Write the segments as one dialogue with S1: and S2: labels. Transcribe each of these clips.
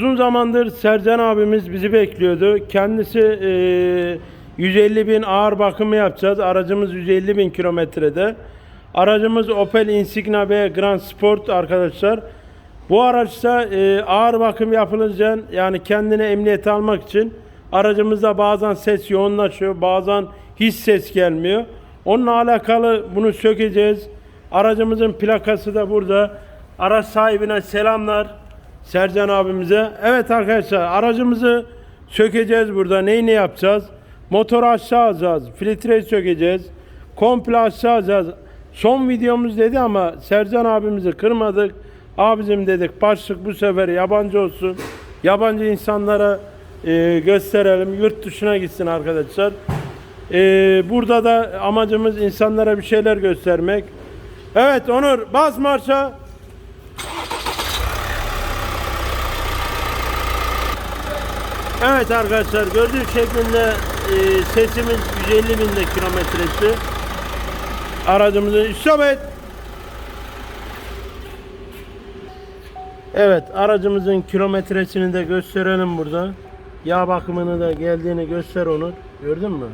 S1: Uzun zamandır Sercan abimiz bizi bekliyordu. Kendisi e, 150 bin ağır bakımı yapacağız. Aracımız 150 bin kilometrede. Aracımız Opel Insigna B Grand Sport arkadaşlar. Bu araçta e, ağır bakım yapılınca yani kendine emniyet almak için aracımızda bazen ses yoğunlaşıyor, bazen hiç ses gelmiyor. Onunla alakalı bunu sökeceğiz. Aracımızın plakası da burada. Araç sahibine selamlar. Sercan abimize. Evet arkadaşlar aracımızı sökeceğiz burada. Neyini yapacağız? Motoru aşağı alacağız. Filtreyi sökeceğiz. Komple aşağı alacağız. Son videomuz dedi ama Sercan abimizi kırmadık. Abicim dedik başlık bu sefer yabancı olsun. Yabancı insanlara e, gösterelim. Yurt dışına gitsin arkadaşlar. E, burada da amacımız insanlara bir şeyler göstermek. Evet Onur bas marşa. Evet arkadaşlar gördüğünüz şeklinde e, sesimiz 150 binde kilometresi. Aracımızın isabet. Evet aracımızın kilometresini de gösterelim burada. Yağ bakımını da geldiğini göster Onur. Gördün mü?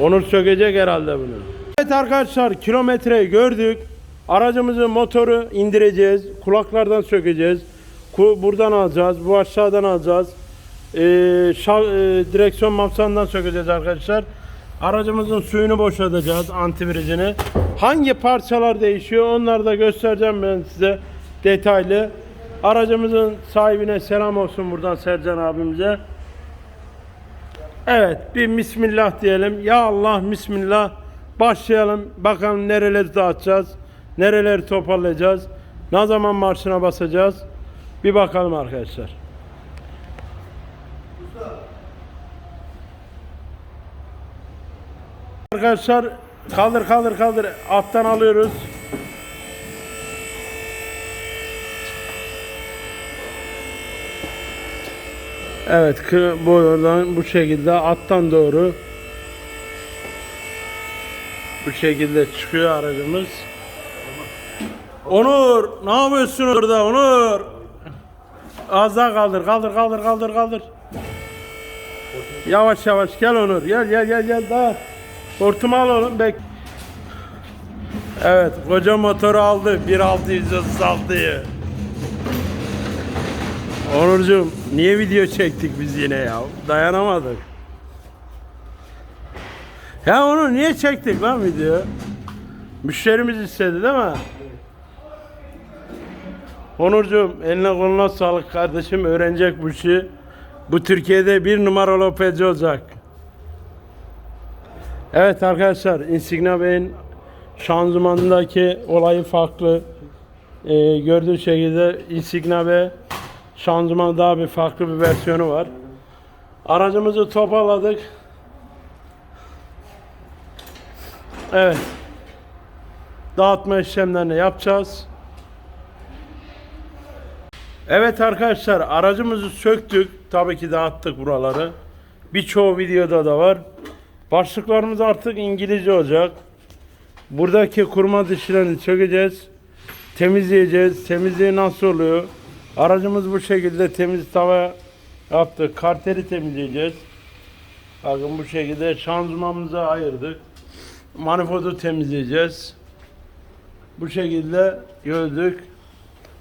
S1: Onur sökecek herhalde bunu. Evet arkadaşlar kilometreyi gördük. Aracımızın motoru indireceğiz. Kulaklardan sökeceğiz. Buradan alacağız. Bu aşağıdan alacağız. Ee, şa- e, direksiyon mapsanından sökeceğiz arkadaşlar. Aracımızın suyunu boşaltacağız antiviricini. Hangi parçalar değişiyor onları da göstereceğim ben size detaylı. Aracımızın sahibine selam olsun buradan Sercan abimize. Evet bir Bismillah diyelim. Ya Allah Bismillah. Başlayalım. Bakalım nereleri dağıtacağız. Nereleri toparlayacağız. Ne zaman marşına basacağız. Bir bakalım arkadaşlar. Arkadaşlar kaldır kaldır kaldır. Alttan alıyoruz. Evet bu yoldan bu şekilde alttan doğru bu şekilde çıkıyor aracımız. Onur ne yapıyorsun orada Onur? Az daha kaldır kaldır kaldır kaldır kaldır. Yavaş yavaş gel Onur gel gel gel gel daha. Hortumu al oğlum bek. Evet koca motoru aldı 1636'yı. Onurcuğum niye video çektik biz yine ya? Dayanamadık. Ya onu niye çektik lan video? Müşterimiz istedi değil mi? Onurcuğum eline koluna sağlık kardeşim öğrenecek bu işi. Bu Türkiye'de bir numaralı opeci olacak. Evet arkadaşlar Insignia Bey'in şanzımanındaki olayı farklı. Ee, gördüğü şekilde Insignia Bey şanzıman daha bir farklı bir versiyonu var. Aracımızı toparladık. Evet. Dağıtma işlemlerini yapacağız. Evet arkadaşlar aracımızı söktük. Tabii ki dağıttık buraları. Birçoğu videoda da var. Başlıklarımız artık İngilizce olacak. Buradaki kurma dişlerini sökeceğiz. Temizleyeceğiz. Temizliği nasıl oluyor? Aracımız bu şekilde temiz tava yaptık. Karteri temizleyeceğiz. Bakın bu şekilde şanzımanımızı ayırdık. Manifoldu temizleyeceğiz. Bu şekilde gördük.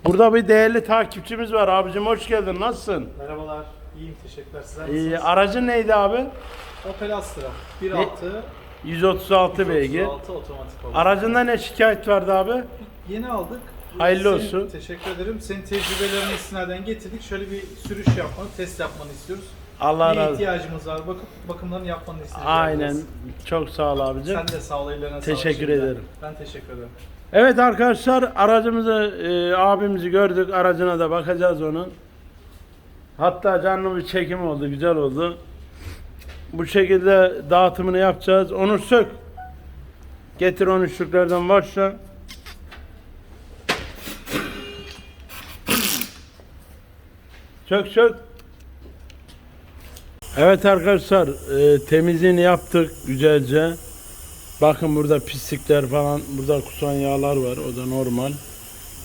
S1: Burada bir değerli takipçimiz var. Abicim hoş geldin. Nasılsın?
S2: Merhabalar, iyiyim teşekkürler. Sizler
S1: Ee,
S2: nasılsınız?
S1: aracın neydi abi?
S2: Opel Astra 1.6
S1: 136 beygir.
S2: 136 otomatik oldu.
S1: Aracında ne şikayet vardı abi?
S2: Yeni aldık.
S1: Hayırlı
S2: Senin-
S1: olsun.
S2: Teşekkür ederim. Senin tecrübelerini istinaden getirdik. Şöyle bir sürüş yapmanı, test yapmanı istiyoruz.
S1: Allah
S2: ne
S1: razı olsun.
S2: ihtiyacımız var? Bakıp bakımlarını yapmanı istiyoruz.
S1: Aynen. Çok sağ ol abicim.
S2: Sen de sağ ol, ellerine sağlık
S1: Teşekkür
S2: şimdiden.
S1: ederim.
S2: Ben teşekkür ederim.
S1: Evet arkadaşlar aracımızı e, abimizi gördük. Aracına da bakacağız onun. Hatta canlı bir çekim oldu. Güzel oldu. Bu şekilde dağıtımını yapacağız. Onu sök. Getir 13'lüklerden başla. Sök sök. Evet arkadaşlar e, temizliğini yaptık güzelce. Bakın burada pislikler falan, burada kusan yağlar var. O da normal.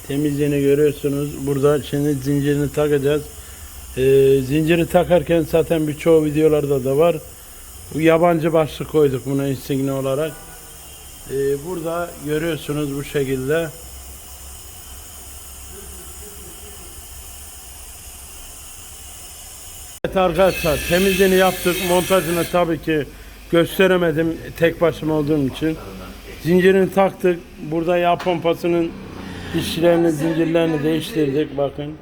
S1: temizliğini görüyorsunuz. Burada şimdi zincirini takacağız. Ee, zinciri takarken zaten birçoğu videolarda da var. Bu yabancı başlık koyduk buna insigne olarak. Ee, burada görüyorsunuz bu şekilde. Evet arkadaşlar temizliğini yaptık. Montajını tabii ki gösteremedim tek başıma olduğum için. Zincirini taktık. Burada yağ pompasının işlerini, zincirlerini değiştirdik. Bakın.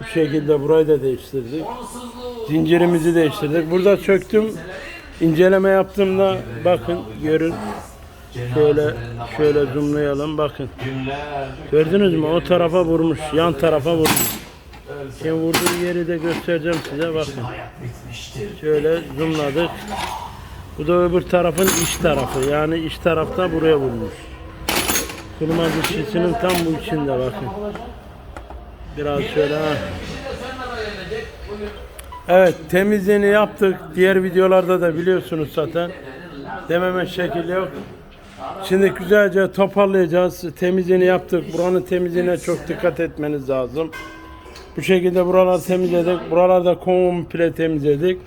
S1: Bu şekilde burayı da değiştirdik. Zincirimizi değiştirdik. Burada söktüm. İnceleme yaptığımda bakın görün. Şöyle şöyle zoomlayalım bakın. Gördünüz mü? O tarafa vurmuş. Yan tarafa vurmuş. Şimdi vurduğu yeri de göstereceğim size bakın. Şöyle zoomladık. Bu da öbür tarafın iç tarafı. Yani iç tarafta buraya vurmuş. Kurma dişisinin tam bu içinde bakın. Biraz şöyle ha. Evet temizliğini yaptık. Diğer videolarda da biliyorsunuz zaten. Dememe şekil yok. Şimdi güzelce toparlayacağız. Temizliğini yaptık. Buranın temizliğine çok dikkat etmeniz lazım. Bu şekilde buraları temizledik. Buralarda komple temizledik.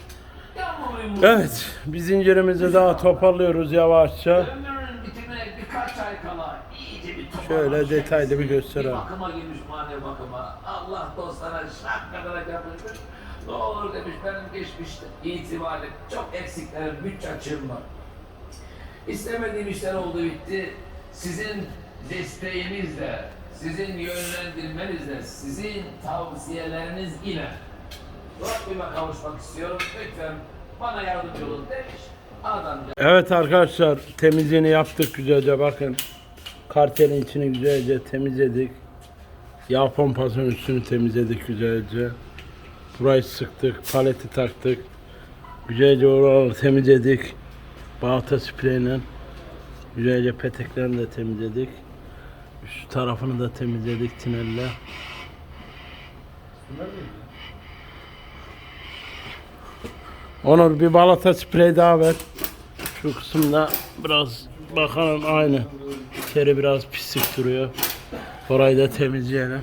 S1: Evet, biz zincirimizi daha toparlıyoruz yavaşça. Şöyle detaylı bir gösterelim.
S3: Bakıma girmiş manevi bakıma. Allah dostlara şak kadar yapmış. Ne olur demiş benim geçmişte itibariyle çok eksiklerim, bütçe açığım var. İstemediğim işler oldu bitti. Sizin desteğinizle, sizin yönlendirmenizle, sizin tavsiyeleriniz ile Rabbime kavuşmak istiyorum. Lütfen bana yardımcı olun demiş. Adamca
S1: Evet arkadaşlar, temizliğini yaptık güzelce bakın. Kartelin içini güzelce temizledik. Yağ pompasının üstünü temizledik güzelce. Burayı sıktık, paleti taktık. Güzelce oraları temizledik. Balta spreyle. Güzelce peteklerini de temizledik. Üst tarafını da temizledik tinelle. Onur bir balata sprey daha ver. Şu kısımda biraz bakalım aynı. İçeri biraz pislik duruyor. Orayı da temizleyelim.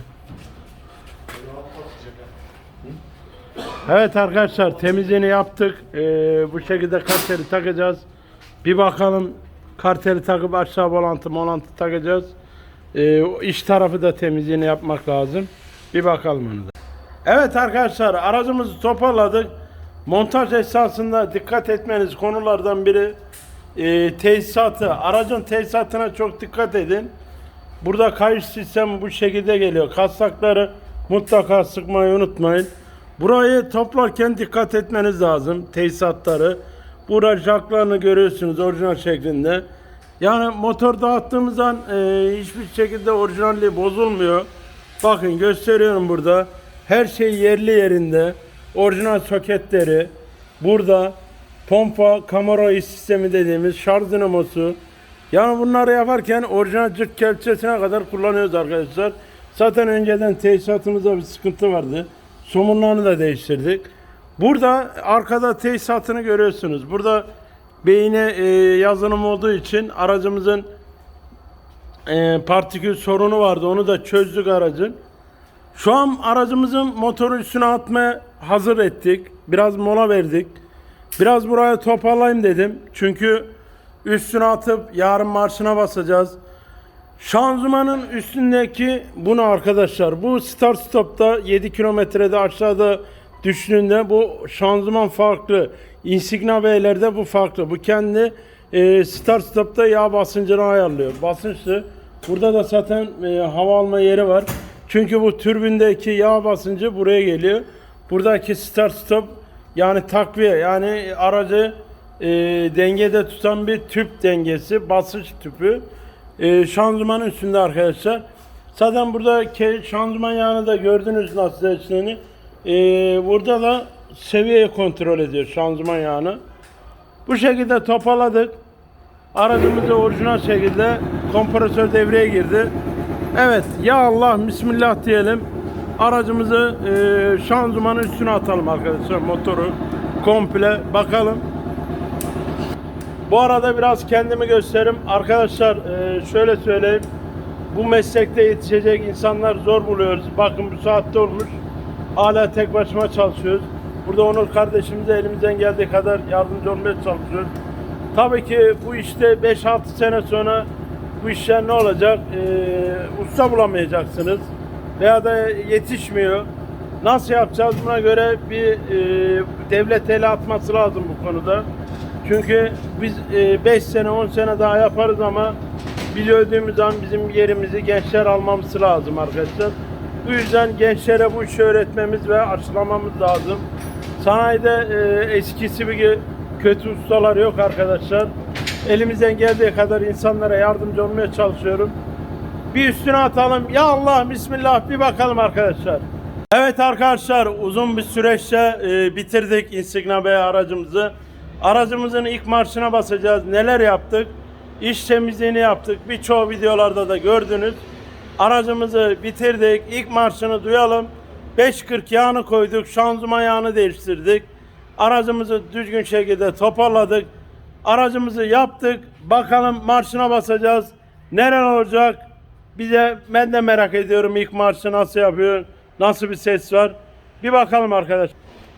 S1: Evet arkadaşlar temizliğini yaptık. Ee, bu şekilde karteli takacağız. Bir bakalım karteli takıp aşağı volantı molantı takacağız. Ee, iç tarafı da temizliğini yapmak lazım. Bir bakalım onu da. Evet arkadaşlar aracımızı toparladık. Montaj esasında dikkat etmeniz konulardan biri e, tesisatı. Aracın tesisatına çok dikkat edin. Burada kayış sistemi bu şekilde geliyor. Kastakları mutlaka sıkmayı unutmayın. Burayı toplarken dikkat etmeniz lazım. Tesisatları. Burada jacklarını görüyorsunuz orijinal şeklinde. Yani motor dağıttığımız an e, hiçbir şekilde orijinalliği bozulmuyor. Bakın gösteriyorum burada. Her şey yerli yerinde. Orijinal soketleri. Burada pompa, kamera sistemi dediğimiz şarj dinamosu. Yani bunları yaparken orijinal cırt kelçesine kadar kullanıyoruz arkadaşlar. Zaten önceden tesisatımızda bir sıkıntı vardı. Somunlarını da değiştirdik. Burada arkada tesisatını görüyorsunuz. Burada beyine e, yazılım olduğu için aracımızın e, partikül sorunu vardı. Onu da çözdük aracın. Şu an aracımızın motoru üstüne atmaya hazır ettik. Biraz mola verdik. Biraz buraya toparlayayım dedim. Çünkü üstüne atıp yarın marşına basacağız. Şanzımanın üstündeki bunu arkadaşlar bu start stopta 7 kilometrede aşağıda düştüğünde bu şanzıman farklı. Insignia B'lerde bu farklı. Bu kendi e, start stopta yağ basıncını ayarlıyor. Basınçlı. Burada da zaten e, hava alma yeri var. Çünkü bu türbindeki yağ basıncı buraya geliyor. Buradaki start stop yani takviye yani aracı e, dengede tutan bir tüp dengesi basınç tüpü. E, şanzımanın üstünde arkadaşlar. Zaten burada şanzıman yağını da gördünüz nasıl değiştiğini. E, burada da seviyeyi kontrol ediyor şanzıman yağını. Bu şekilde toparladık. Aracımızda orijinal şekilde kompresör devreye girdi. Evet ya Allah bismillah diyelim. Aracımızı e, şanzımanın üstüne atalım arkadaşlar motoru komple bakalım. Bu arada biraz kendimi göstereyim. Arkadaşlar e, şöyle söyleyeyim. bu meslekte yetişecek insanlar zor buluyoruz. Bakın bu saatte olmuş. Hala tek başıma çalışıyoruz. Burada Onur kardeşimize elimizden geldiği kadar yardımcı olmaya çalışıyoruz. Tabii ki bu işte 5-6 sene sonra bu işler ne olacak? Ee, usta bulamayacaksınız. Veya da yetişmiyor. Nasıl yapacağız? Buna göre bir e, devlet el atması lazım bu konuda. Çünkü biz 5 sene 10 sene daha yaparız ama biz öldüğümüz zaman bizim yerimizi gençler almamız lazım arkadaşlar. Bu yüzden gençlere bu işi öğretmemiz ve aşılamamız lazım. Sanayide e, eskisi gibi kötü ustalar yok arkadaşlar. Elimizden geldiği kadar insanlara yardımcı olmaya çalışıyorum. Bir üstüne atalım. Ya Allah Bismillah bir bakalım arkadaşlar. Evet arkadaşlar uzun bir süreçte e, bitirdik Insigna Bey aracımızı. Aracımızın ilk marşına basacağız. Neler yaptık? İş temizliğini yaptık. Birçoğu videolarda da gördünüz. Aracımızı bitirdik. İlk marşını duyalım. 540 yağını koyduk. Şanzıman yağını değiştirdik. Aracımızı düzgün şekilde toparladık. Aracımızı yaptık. Bakalım marşına basacağız. Neren olacak? Bize ben de merak ediyorum ilk marşı nasıl yapıyor? Nasıl bir ses var? Bir bakalım arkadaş.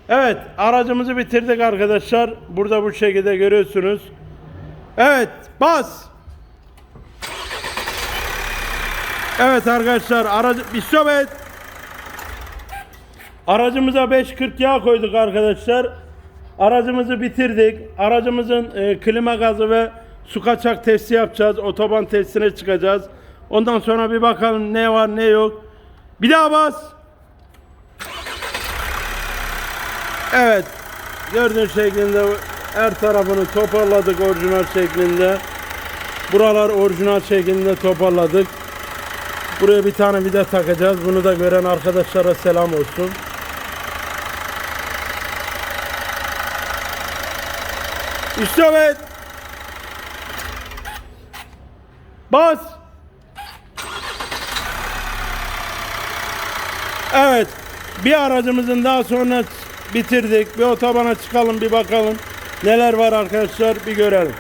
S1: Evet, aracımızı bitirdik arkadaşlar. Burada bu şekilde görüyorsunuz. Evet, bas. Evet arkadaşlar, aracı bir sohbet. Aracımıza 540 yağ koyduk arkadaşlar. Aracımızı bitirdik. Aracımızın e, klima gazı ve su kaçak testi yapacağız. Otoban testine çıkacağız. Ondan sonra bir bakalım ne var ne yok. Bir daha bas. Evet. Gördüğün şeklinde her tarafını toparladık orijinal şeklinde. Buralar orijinal şeklinde toparladık. Buraya bir tane vida takacağız. Bunu da gören arkadaşlara selam olsun. İşte evet. Bas. Evet. Bir aracımızın daha sonra bitirdik. Bir otobana çıkalım bir bakalım. Neler var arkadaşlar bir görelim.